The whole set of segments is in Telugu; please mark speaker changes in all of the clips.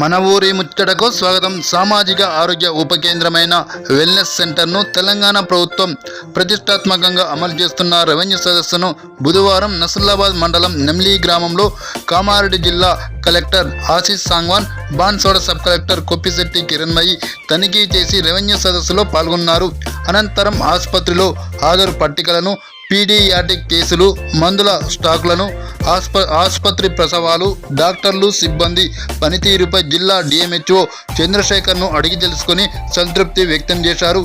Speaker 1: మన ఊరి ముచ్చటకు స్వాగతం. సామాజిక ఆరోగ్య ఉప కేంద్రమైన వెల్నెస్ సెంటర్ను తెలంగాణ ప్రభుత్వం ప్రతిష్టాత్మకంగా అమలు చేస్తున్న రెవెన్యూ సదస్సును బుధవారం నసుల్లాబాద్ మండలం నెమ్లీ గ్రామంలో కామారెడ్డి జిల్లా collector Ashish Sangwan Bansoda sub collector Koppisetti Kiranmayi తనిఖీ చేసి రెవెన్యూ సదస్సులో పాల్గొన్నారు. అనంతరం ఆసుపత్రిలో హాజరు పట్టికలను పీడియాటిక్ కేసులు మందుల స్టాకులను ఆస్ప ఆసుపత్రి ప్రసవాలు డాక్టర్లు సిబ్బంది పనితీరుపై జిల్లా డిఎంహెచ్ఓ చంద్రశేఖర్ను అడిగి తెలుసుకుని సంతృప్తి వ్యక్తం చేశారు.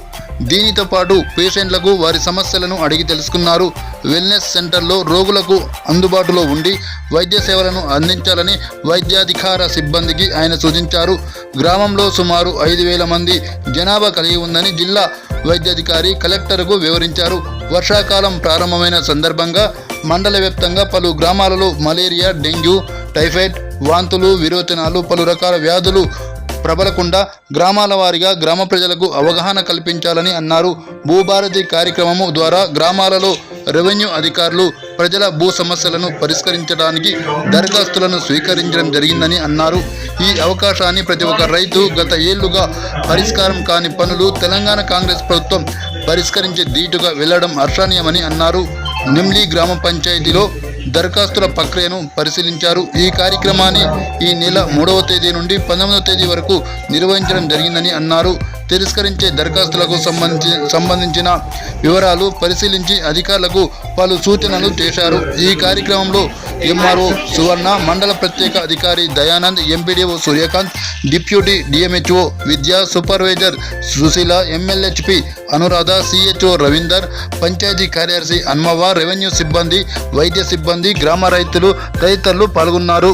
Speaker 1: దీనితో పాటు పేషెంట్లకు వారి సమస్యలను అడిగి తెలుసుకున్నారు. వెల్నెస్ సెంటర్లో రోగులకు అందుబాటులో ఉండి వైద్య సేవలను అందించాలని వైద్యాధికార సిబ్బందికి ఆయన సూచించారు. గ్రామంలో సుమారు ఐదు వేల మంది జనాభా కలిగి ఉందని జిల్లా వైద్యాధికారి కలెక్టర్కు వివరించారు. వర్షాకాలం ప్రారంభమైన సందర్భంగా మండల వ్యాప్తంగా పలు గ్రామాలలో మలేరియా డెంగ్యూ టైఫాయిడ్ వాంతులు విరోచనాలు పలు రకాల వ్యాధులు ప్రబలకుండా గ్రామాల వారీగా గ్రామ ప్రజలకు అవగాహన కల్పించాలని అన్నారు. భూభారతి కార్యక్రమము ద్వారా గ్రామాలలో రెవెన్యూ అధికారులు ప్రజల భూ సమస్యలను పరిష్కరించడానికి దరఖాస్తులను స్వీకరించడం జరిగిందని అన్నారు. ఈ అవకాశాన్ని ప్రతి ఒక్క రైతు గత ఏళ్ళుగా పరిష్కారం కాని పనులు తెలంగాణ కాంగ్రెస్ ప్రభుత్వం పరిష్కరించే దీటుగా వెళ్ళడం హర్షణీయమని అన్నారు. నిమ్లీ గ్రామ పంచాయతీలో దరఖాస్తుల ప్రక్రియను పరిశీలించారు. ఈ కార్యక్రమాన్ని ఈ నెల మూడవ తేదీ నుండి పంతొమ్మిదవ తేదీ వరకు నిర్వహించడం జరిగిందని అన్నారు. తిరస్కరించే దరఖాస్తులకు సంబంధించి సంబంధించిన వివరాలు పరిశీలించి అధికారులకు పలు సూచనలు చేశారు. ఈ కార్యక్రమంలో ఎంఆర్ఓ సువర్ణ మండల ప్రత్యేక అధికారి Dayanand MPDO Suryakant deputy DMHO విద్యా supervisor Sushila MLHP Anuradha CHO Raveender panchayat కార్యదర్శి అన్మవ రెవెన్యూ సిబ్బంది వైద్య సిబ్బంది గ్రామ రైతులు తదితరులు పాల్గొన్నారు.